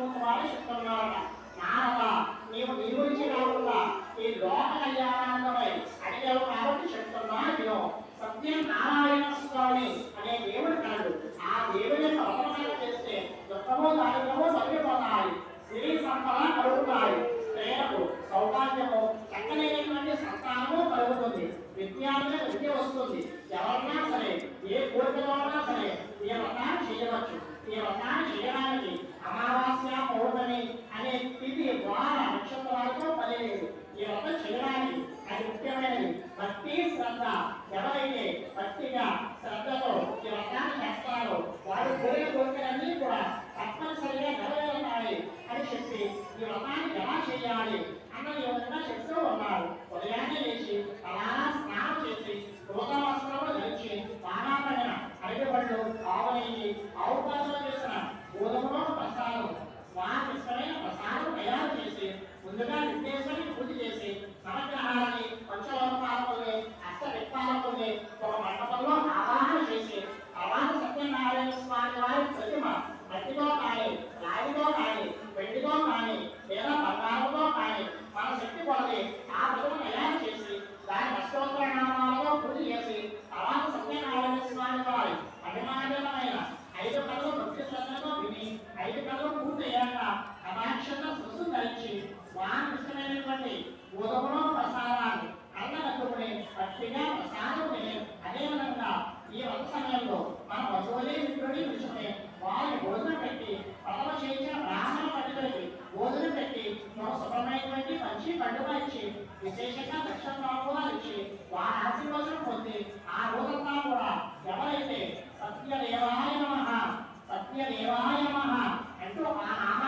సూత్రాలు చెప్తున్నారట. నారద నీవు నీ గురించి కాకుండా ఈ లోక కళ్యాణార్థమై అడిగావు కాబట్టి చెప్తున్నా నేను సత్యం నారాయణ స్వామి అనే దేవుడు కలడు. ఆ దేవుని ప్రవర్తన చేస్తే దుఃఖము దాని ప్రసారాన్ని ఉదములో ప్రసారాన్ని అన్నదమ్ముని పట్టిగా ప్రసారముని అదేవిధంగా ఈ వంట సమయంలో మన వసూలే మిత్రుడి పిలుచుకుని వారిని భోజనం పెట్టి పదవ చేయించిన బ్రాహ్మణ పండితులకి భోజనం పెట్టి మనం శుభ్రమైనటువంటి మంచి పండుగ ఇచ్చి విశేషంగా దక్షిణ తాంబూలాలు ఇచ్చి వారి ఆశీర్వచనం పొంది ఆ రోజంతా కూడా ఎవరైతే సత్యదేవాయ నమ సత్యదేవాయ నమ అంటూ ఆ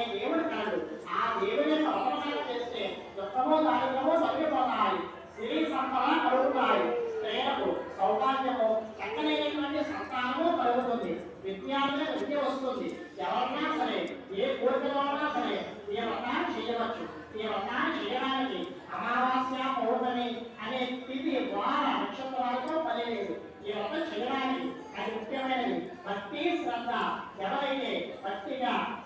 అనే దేవుడు కాదు. ఆ దేవుని సమర్పణ చేస్తే దుఃఖము దారిద్రము తగ్గిపోతాయి స్త్రీ సంపద కలుగుతాయి. స్త్రీలకు సౌభాగ్యము చక్కనైనటువంటి సంతానము కలుగుతుంది. విద్యార్థుల విద్య వస్తుంది. ఎవరన్నా సరే ఏ కోరికలోనా సరే ఏ వ్రతాన్ని చేయవచ్చు. ఈ వ్రతాన్ని చేయడానికి అమావాస్య పౌర్ణమి అనే తిథి ద్వార నక్షత్రాలతో పనిలేదు. ఈ వ్రతం చేయడానికి అది ముఖ్యమైనది. భక్తి శ్రద్ధ ఎవరైతే భక్తిగా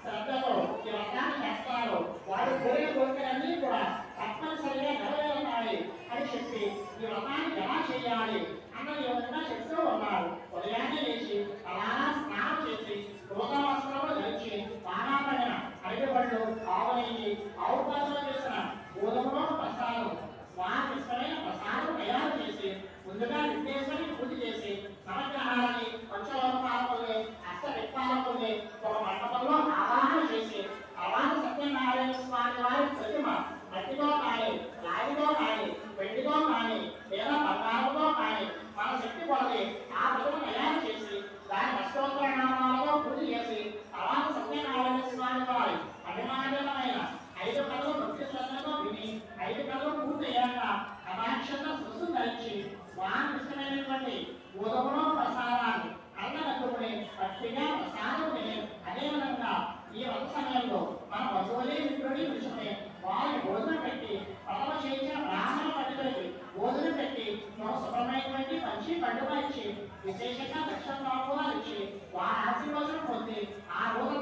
ప్రసారాన్ని ఉదమునో ప్రసారాన్ని అన్నదమ్ముని గట్టిగా ప్రసారముని అదేవిధంగా ఈ వంట సమయంలో మన వసూలి మిత్రుడి పిలుచుకుని వారిని భోజనం పెట్టి పదవ చేయించిన బ్రాహ్మణ పండుగలకి భోజనం పెట్టి మనం శుభ్రమైనటువంటి మంచి పండుగ ఇచ్చి విశేషంగా దక్షిణ ఇచ్చి వారి ఆశీర్వచనం పొంది ఆ రోజు